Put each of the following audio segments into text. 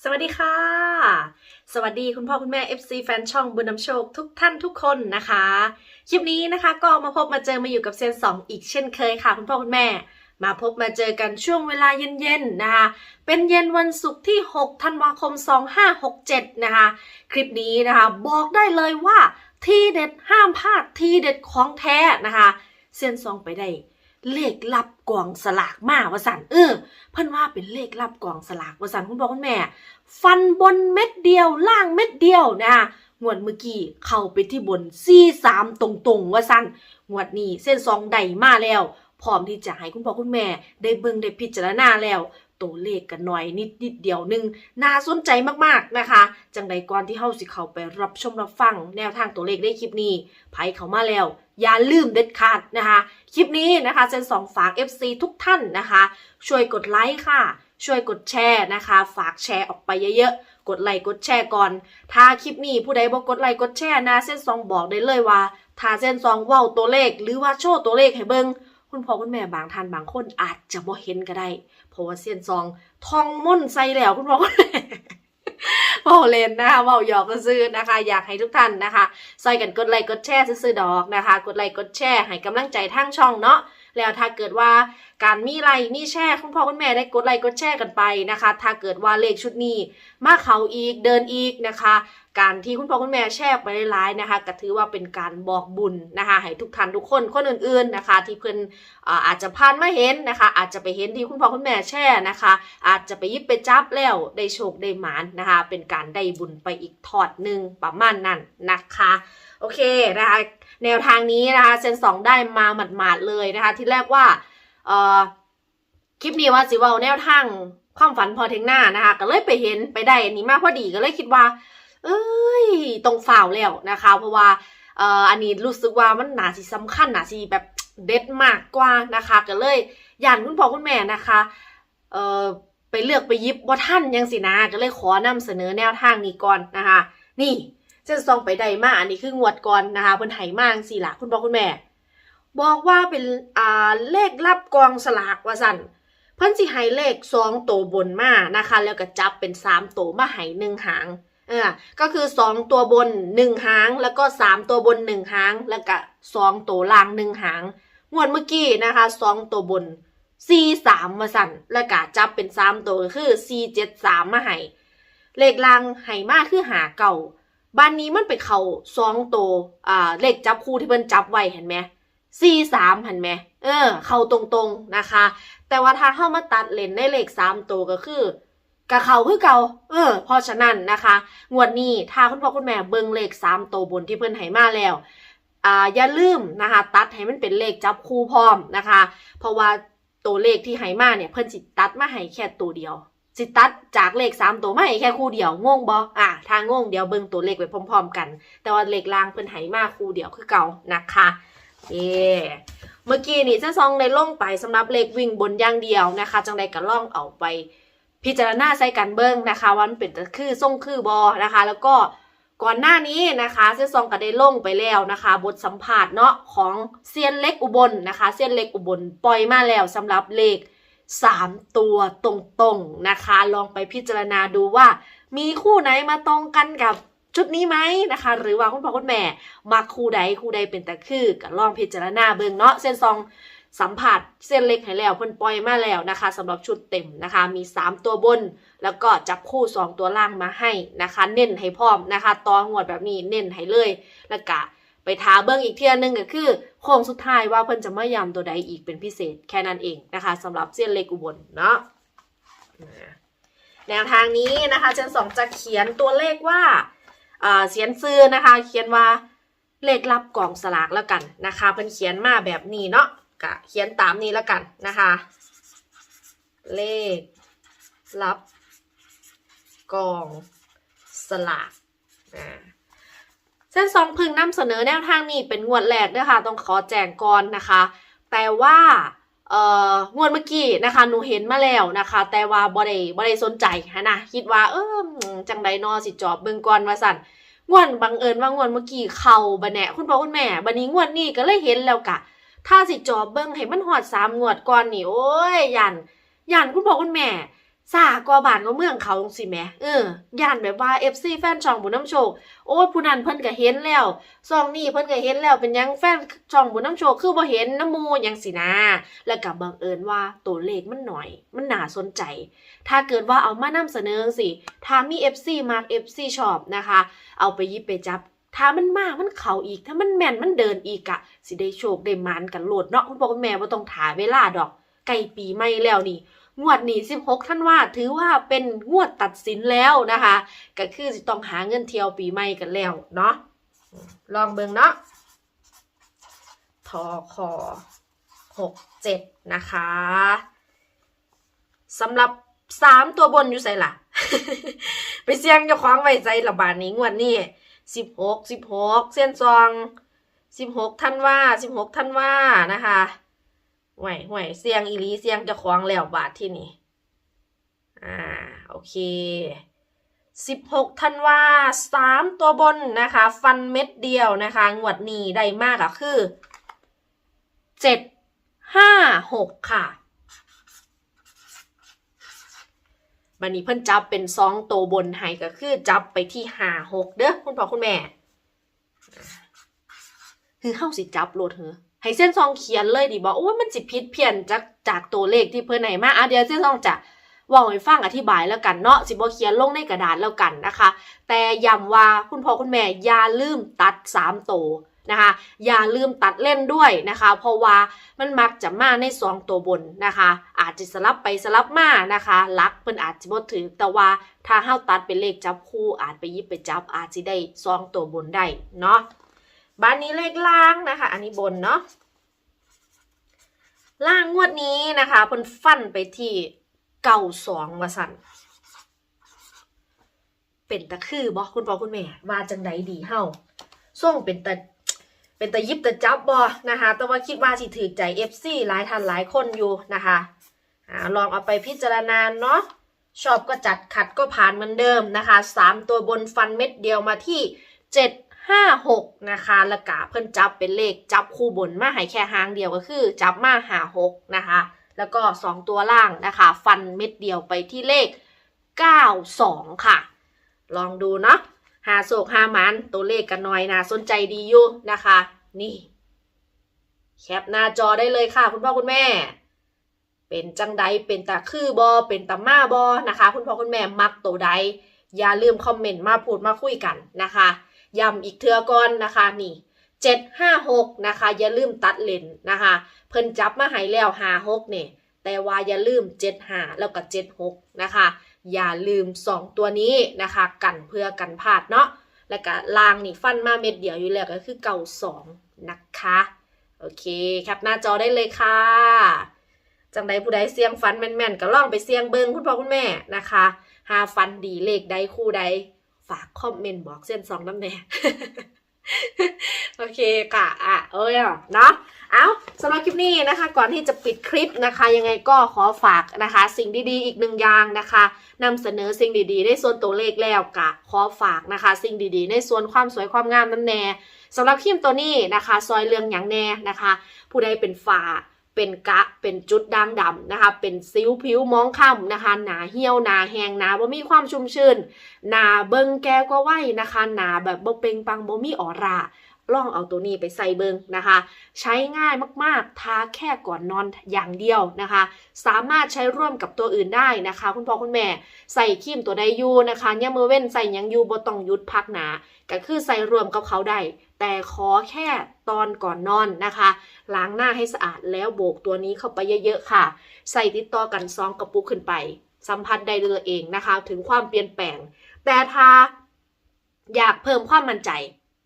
สวัสดีค่ะ สวัสดีคุณพ่อคุณแม่ FC แฟนช่องบุญนำโชคทุกท่านทุกคนนะคะ คลิปนี้นะคะก็มาพบมาเจอมาอยู่กับเซนสองอีกเช่นเคยค่ะ คุณพ่อคุณแม่ มาพบมาเจอกันช่วงเวลาเย็นๆนะคะ เป็นเย็นวันศุกร์ที่ 6 ธันวาคม 2567 นะคะ คลิปนี้นะคะบอกได้เลยว่าทีเด็ดห้ามพลาดทีเด็ดของแท้นะคะ เซียนซองไปได้ เลขลับกล่องสลากมาวสันเออเพิ่นว่าเป็นเลขลับกล่องสลากวสันคุณพ่อคุณแม่ ฟันบนเม็ดเดียวล่างเม็ดเดียวนะคะงวดเมื่อกี้เข้าไปที่บนซี่สามตรงๆวาสันงวดนี้เส้นซองใดมาแล้วพร้อมที่จะให้คุณพ่อคุณแม่ ได้เบิ่งได้พิจารณาแล้ว ตัวเลขกันหน่อยนิดนิดเดียวนึงน่าสนใจมากๆนะคะ จังใดก่อนที่เฮาสิเข้าไปรับชมรับฟังแนวทางตัวเลขได้คลิปนี้ไผเข้ามาแล้ว อย่าลืมเด็ดขาดนะคะ คลิปนี้นะคะเซนสองฝาก FC ทุกท่านนะคะ ช่วยกดไลค์ค่ะ ช่วยกดแชร์นะคะ ฝากแชร์ออกไปเยอะๆ กดไลค์กดแชร์ก่อน ถ้าคลิปนี้ผู้ใดบอกกดไลค์กดแชร์นะเส้นซองบอกได้เลยว่าถ้าเส้นซองว้าตัวเลข หรือว่าโชว์ตัวเลขให้เบิงคุณพ่อคุณแม่บางท่านบางคนอาจจะบ่เห็นก็ได้ เพราะว่าเซียนซองทองม่นใส่แล้วคุณพ่อคุณแม่เว้าเล่นนะคะเว้าหยอกซื้อนะคะ อยากให้ทุกท่านนะคะใส่กันกดไลค์กดแชร์ซื้อดอกนะคะ กดไลค์กดแชร์ให้กำลังใจทั้งช่องเนาะ แล้วถ้าเกิดว่าการมีไลค์มีแชร์คุณพ่อคุณแม่ได้กดไลค์กดแชร์กันไปนะคะ ถ้าเกิดว่าเลขชุดนี้มาเขาอีกเดินอีกนะคะ การที่คุณพ่อคุณแม่แชร์ไปหลายๆนะคะก็ถือว่าเป็นการบอกบุญนะคะให้ทุกท่านทุกคนคนอื่นๆนะคะ ที่เพิ่อ่าอาจจะผ่านมาเห็นนะคะ อาจจะไปเห็นที่คุณพ่อคุณแม่แชร์นะคะ อาจจะไปยิบไปจับแล้วได้โชคได้หมานนะคะ เป็นการได้บุญไปอีกทอดหนึ่งประมาณนั้นนะคะ โอเคนะคะ แนวทางนี้นะคะเซนสองได้มาหมาดๆเลยนะคะ ที่แรกว่าเอ่อคลิปนี้ว่าสิว่าแนวทางความฝันพอเทงหน้านะคะ ก็เลยไปเห็นไปได้อันนี้มากพอดีก็เลยคิดว่า เอ้ยตรงฝ่าวแล้วนะคะ เพราะว่าเอ่ออันนี้รู้สึกว่ามันหนาสิสำคัญหนาสิแบบเด็ดมากกว่านะคะก็เลยย่านคุณพ่อคุณแม่นะคะเอ่อไปเลือกไปยิบว่าท่านยังสินะก็เลยขอนำเสนอแนวทางนี้ก่อนนะคะ นี่ จะส่องไปใดมาอันนี้คืองวดก่อนนะคะเพิ่นไหมาสี่ละคุณพ่อคุณแม่ บอกว่าเป็นอ่าเลขรับกองสลากว่าสั่นเพิ่นสิให้เลขสองตัวบนมานะคะ แล้วก็จับเป็นสามตัวมาให้หนึ่งหางเออก็คือสองตัวบนหนึ่งหาง แล้วก็สามตัวบนหนึ่งหาง แล้วก็สองตัวล่างหนึ่งหางงวดเมื่อกี้นะคะสองตัวบนสี่สามมาสั่นแล้วก็จับเป็นสามตัวก็คือสี่เจ็ดสามมาให้เลขล่างให้มาคือหาเก่า บ้านนี้มันไปเข้าสองโตอ่าเลขจับคู่ที่เพิ่นจับไว้เห็นไหมสี่สามเห็นไหมเออ เข้าตรงๆนะคะ แต่ว่าถ้าเข้ามาตัดเลนในเลขสามโตก็คือกะเขาคือเก่าเออเพราะฉะนั้นนะคะ งวดนี้ถ้าคุณพ่อคุณแม่เบิ่งเลขสามโตบนที่เพิ่นให้มาแล้วอ่าอย่าลืมนะคะ ตัดให้มันเป็นเลขจับคู่พร้อมนะคะ เพราะว่าตัวเลขที่ให้มาเนี่ยเพิ่นสิตัดมาให้แค่ตัวเดียว สิตัดจากเลขสามตัวไมาให้แค่คู่เดียวงงบ่อะถ้างงเดี๋ยวเบิ่งตัวเลขไปพร้อม ๆ กัน แต่ว่าเลขล่างเพิ่นให้มาคู่เดียวคือเก่านะคะเอเมื่อกี้นี่เจ้าซองได้ลงไปสำหรับเลขวิ่งบนอย่างเดียวนะคะ จังใดก็ล่องเอาไป พิจารณาใส่กันเบิ่งนะคะวันเป็นคือทรงคือบอนะคะ แล้วก็ก่อนหน้านี้นะคะเจ้าซองก็ได้ล่งไปแล้วนะคะ บทสัมภาษณ์เนาะของเซียนเล็กอุบลนะคะเซียนเล็กอุบลปล่อยมาแล้วสำหรับเลข สามตัวตรงๆนะคะ ลองไปพิจารณาดูว่า มีคู่ไหนมาตรงกันกับชุดนี้ไหมนะคะ หรือว่าคุณพ่อคุณแม่มาคู่ใดคู่ใดเป็นแต่คือก็ลองพิจารณาเบิ่งเนาะเส้นซองสัมผัสเส้นเล็กให้แล้วเพิ่นปล่อยมาแล้วนะคะสำหรับชุดเต็มนะคะ มี 3 ตัวบน แล้วก็จับคู่ 2 ตัวล่างมาให้นะคะ เน้นให้พร้อมนะคะต่อหวดแบบนี้เน้นให้เลยแล้วก็ ไปทาเบิ้งอีกเที่ยนึงก็คือโค้งสุดท้ายว่าเพิ่นจะไม่ยำตัวใดอีกเป็นพิเศษแค่นั้นเองนะคะสำหรับเส้นเล็กอุบลเนาะแนวทางนี้นะคะเจนสองจะเขียนตัวเลขว่าเอ่อเขียนซื้อนะคะ เขียนว่าเลขลับกล่องสลากแล้วกันนะคะเพิ่นเขียนมาแบบนี้เนาะกะเขียนตามนี้แล้วกันนะคะ เลขลับกล่องสลากอ่า เส้นสองพึงนำเสนอแนวทางนี้เป็นงวดแรกด้วยค่ะต้องขอแจ้งก่อนนะคะ แต่ว่าเอ่องวดเมื่อกี้นะคะหนูเห็นมาแล้วนะคะ แต่ว่าบ่ได้บ่ได้สนใจฮะนะคิดว่าเออจังไดนอสิจอบเบิ่งก่อนว่าสั่นงวดบังเอิญว่างวดเมื่อกี้เข้าบะแหนะคุณพ่อคุณแม่บัดนี้งวดนี้ก็เลยเห็นแล้วกะ ถ้าสิจอบเบิ่งให้มันฮอดสามงวดก่อนนี่โอ้ยยันยันคุณพ่อคุณแม่ สากว่าบ้านก็เมืองเขาจังซี่แมเออย่านแบบว่า FC แฟนช่องบุญน้ำโชค โอ้ยผู้นั้นเพิ่นก็เห็นแล้วซองนี้เพิ่นก็เห็นแล้วเป็นยังแฟนช่องบุญน้ำโชค คือบ่เห็นน้ำมูยังสินะแล้วก็บังเอิญว่าตัวเลขมันหน่อย มันน่าสนใจ ถ้าเกิดว่าเอามานำเสนอสิถ้ามี FC มาก FC ชอบนะคะ เอาไปยิบไปจับถ้ามันมามันเข้าอีก ถ้ามันแม่นมันเดินอีกอะสิได้โชคได้มานกันโหลดเนาะคุณพ่อคุณแม่บ่าต้องถ่าเวลาดอกใกล้ปีใหม่แล้วนี่ งวดนี้16ท่านว่าถือว่าเป็นงวดตัดสินแล้วนะคะ ก็คือสิต้องหาเงินเที่ยวปีใหม่กันแล้วเนาะลองเบิ่งเนาะทอคอหกเจ็ดนะคะสำหรับสามตัวบนอยู่ใส่ล่ะไปเสี่ยงเจ้างไว้ใจระบาดนี้งวดนี้สิบหกสิบหกเส้นซองสิบหกท่านว่าสิบหกท่านว่านะคะ ห่วยห่วยเสียงอีลีเสียงเจ้าของแล้วบาทที่นี่ อ่า โอเคสิบหกธันวาสามตัวบนนะคะ ฟันเม็ดเดียวนะคะ งวดนี้ได้มากอะคือเจ็ดห้าหกค่ะบันนี้เพิ่นจับเป็นสองตัวบนให้ก็คือจับไปที่ห้าหกเด้อคุณพ่อคุณแม่ คือเข้าสิจับโหลดเหรอ ให้เส้นซองเขียนเลยดิบอกโอ้ยมันจิผิดเพี้ยนจากจากตัวเลขที่เพิ่นไหนมาอะเดี๋ยวเส้นซองจะว่าให้ฟังอธิบายแล้วกันเนาะสิบ่เขียนลงในกระดาษแล้วกันนะคะ แต่ย้ำว่าคุณพ่อคุณแม่อย่าลืมตัด3โตวนะคะ อย่าลืมตัดเล่นด้วยนะคะ เพราะว่ามันมักจะมาใน2ตัวบนนะคะ อาจจะสลับไปสลับมานะคะลักเพิ่นอาจจะบ่ถือแต่ว่าถ้าเฮาตัดเป็นเลขจับคู่อาจไปยิบไปจับอาจจะได้2ตัวบนได้เนาะ บ้านนี้เลขล่างนะคะ อันนี้บนเนาะล่างงวดนี้นะคะเพิ่นฟันไปที่เก่าสองวสันเป็นตะคือบ่คุณพ่อคุณแม่ว่าจังไดดีเฮาส่งเป็นตะเป็นตะยิบตะจับบ่นะคะ แต่ว่าคิดว่าสิถือใจ FC หลายท่านหลายคนอยู่นะคะอ่าลองเอาไปพิจารณาเนาะชอบก็จัดขัดก็ผ่านเหมือนเดิมนะคะสามตัวบนฟันเม็ดเดียวมาที่เจ็ด ห้าหกนะคะล้วกะเพิ่นจับเป็นเลขจับคู่บนมาให้แค่หางเดียวก็คือ จับมาหาหกนะคะ แล้วก็2ตัวล่างนะคะ ฟันเม็ดเดียวไปที่เลข92ค่ะ ลองดูเนาะหาโศกหามันตัวเลขกันหน่อยนะสนใจดีอยู่นะคะ นี่แคปหน้าจอได้เลยค่ะ คุณพ่อคุณแม่ เป็นจังใดเป็นตาคือบอเป็นตามาบอนะคะ คุณพ่อคุณแม่มักตัวใด อย่าลืมคอมเมนต์มาพูดมาคุยกันนะคะ ย้ำอีกเทือก่อนนะคะนี่756นะคะอย่าลืมตัดเลนนะคะ เพิ่นจับมาให้แล้วหาหกเนี่ยแต่ว่าอย่าลืมเจ็ดหาแล้วก็เจ็ดหกนะคะ อย่าลืมสองตัวนี้นะคะ กันเพื่อกันพลาดเนาะแล้วก็ลางนี่ฟันมาเม็ดเดียวอยู่แล้วก็คือเก่าสองนะคะโอเคแคปหน้าจอได้เลยค่ะจังใดผู้ใดเสียงฟันแม่นๆก็ลองไปเสียงเบิงคุณพ่อคุณแม่นะคะ หาฟันดีเลขใดคู่ใด ฝากคอมเมนต์บอกเส้นสองน้ำแน่โอเคค่ะอะเอ้ยเนาะเอาสำหรับคลิปนี้นะคะ ก่อนที่จะปิดคลิปนะคะ ยังไงก็ขอฝากนะคะ สิ่งดีๆ อีกหนึ่งอย่างนะคะนำเสนอสิ่งดีๆ ในส่วนตัวเลขแล้วกะขอฝากนะคะ สิ่งดีๆ ในส่วนความสวยความงามนั่นแน่สำหรับครีมตัวนี้นะคะ ซอยเรืองอย่างแน่นะคะ ผู้ใดเป็นฝา เป็นกะเป็นจุดด่างดำนะคะ เป็นซิวผิวมองค่ำนะคะ หนาเหี่ยวหนาแหงหนาบ่มีความชุ่มชื่นหนาเบิงแก้วก็ไหวนะคะ หนาแบบบ่เป่งปังบ่มีออร่าลองเอาตัวนี้ไปใส่เบิงนะคะ ใช้ง่ายมากๆ ทาแค่ก่อนนอนอย่างเดียวนะคะ สามารถใช้ร่วมกับตัวอื่นได้นะคะ คุณพ่อคุณแม่ใส่ครีมตัวใดอยู่นะคะเนี่ยมือเว้นใส่ยังอยู่บ่ต้องยุดพักหนาก็คือใส่รวมกับเขาได้แต่ขอแค่ ตอนก่อนนอนนะคะ ล้างหน้าให้สะอาดแล้วโบกตัวนี้เข้าไปเยอะๆค่ะ ใส่ติดต่อกันซองกระปุกขึ้นไป สัมผัสได้ด้วยตัวเองนะคะ ถึงความเปลี่ยนแปลง แต่ถ้าอยากเพิ่มความมั่นใจ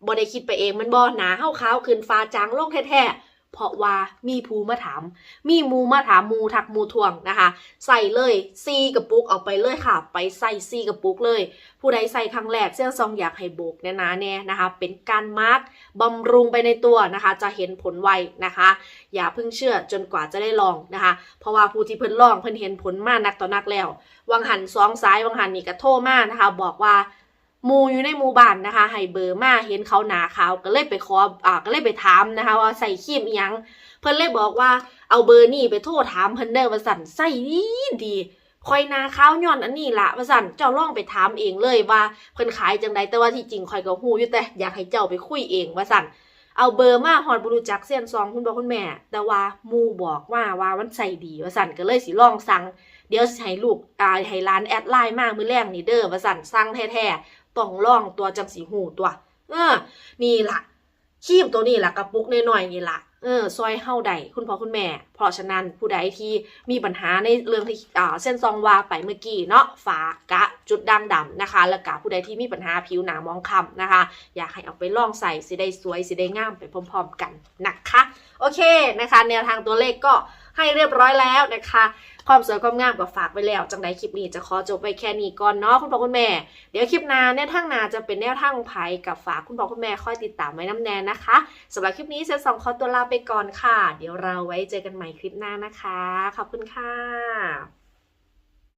บ่ได้คิดไปเองมันบ่หนาเข้าขาวขึ้นฟ้าจางโลกแท้ๆ เพราะว่ามีภูมาถาม มีมูมาถามมูทักมูทวงนะคะ ใส่เลยซีกระปุกออกไปเลยค่ะ ไปใส่ซีกระปุกเลย ผู้ใดใส่ครั้งแรกเส้นซองอยากให้โบกแน่นะแน่นะคะ เป็นการมาร์กบำรุงไปในตัวนะคะ จะเห็นผลไวนะคะ อย่าเพิ่งเชื่อจนกว่าจะได้ลองนะคะ เพราะว่าผู้ที่เพิ่นลองเพิ่นเห็นผลมากนักต่อนักแล้ว วังหันสองซ้ายวังหันนี่ก็โทรมานะคะ บอกว่า มูอยู่ในหมู่บ้านนะคะให้เบอร์มาเห็นเขาหนาขาวก็เลยไปขออ่าก็เลยไปถามนะคะ ว่าใส่ครีมยัง เพิ่นเลยบอกว่าเอาเบอร์นี่ไปโทรถามเพิ่นเด้อว่าสั่นใส่ดีดีคอยนาข้าวย้อนอันนี้ละว่าสั่นเจ้าลองไปถามเองเลยว่าเพิ่นขายจังใดแต่ว่าที่จริงคอยก็ฮู้อยู่แต่อยากให้เจ้าไปคุยเองว่าสั่นเอาเบอร์มาฮอดบรูจักเส้นซองคุณพ่อคุณแม่ แต่ว่ามูบอกว่าว่ามันใส่ดีว่าสั่นก็เลยสิลองสั่งเดี๋ยวให้ลูกอ่าให้ร้านแอดไลน์มากมือแรกนี่เด้อว่าสั่นสั่งแท้ๆ ต้องล่องตัวจังสิฮู้ตัว เออ นี่ล่ะครีมตัวนี้ล่ะกระปุกน้อยนี่ล่ะเออซอยเฮาได้คุณพ่อคุณแม่ เพราะฉะนั้นผู้ใดที่มีปัญหาในเรื่องที่อ่าเส้นซองวาไปเมื่อกี้เนาะฝากะจุดด่างดำนะคะ แล้วก็ผู้ใดที่มีปัญหาผิวหนามองคล้ำนะคะ อยากให้เอาไปลองใส่สิได้สวยสิได้งามไปพร้อม ๆ กันนะคะ โอเคนะคะ แนวทางตัวเลขก็ ให้เรียบร้อยแล้วนะคะ ความสวยความงามก็ฝากไปแล้ว จังใดคลิปนี้จะขอจบไปแค่นี้ก่อนเนาะคุณพ่อคุณแม่ เดี๋ยวคลิปหน้าแนวทางหนาจะเป็นแนวทางของไผ่กับฝากคุณพ่อคุณแม่คอยติดตามไว้น้ำแนนนะคะสำหรับคลิปนี้เซนสองขอตัวลาไปก่อนค่ะ เดี๋ยวเราไว้เจอกันใหม่คลิปหน้านะคะ ขอบคุณค่ะ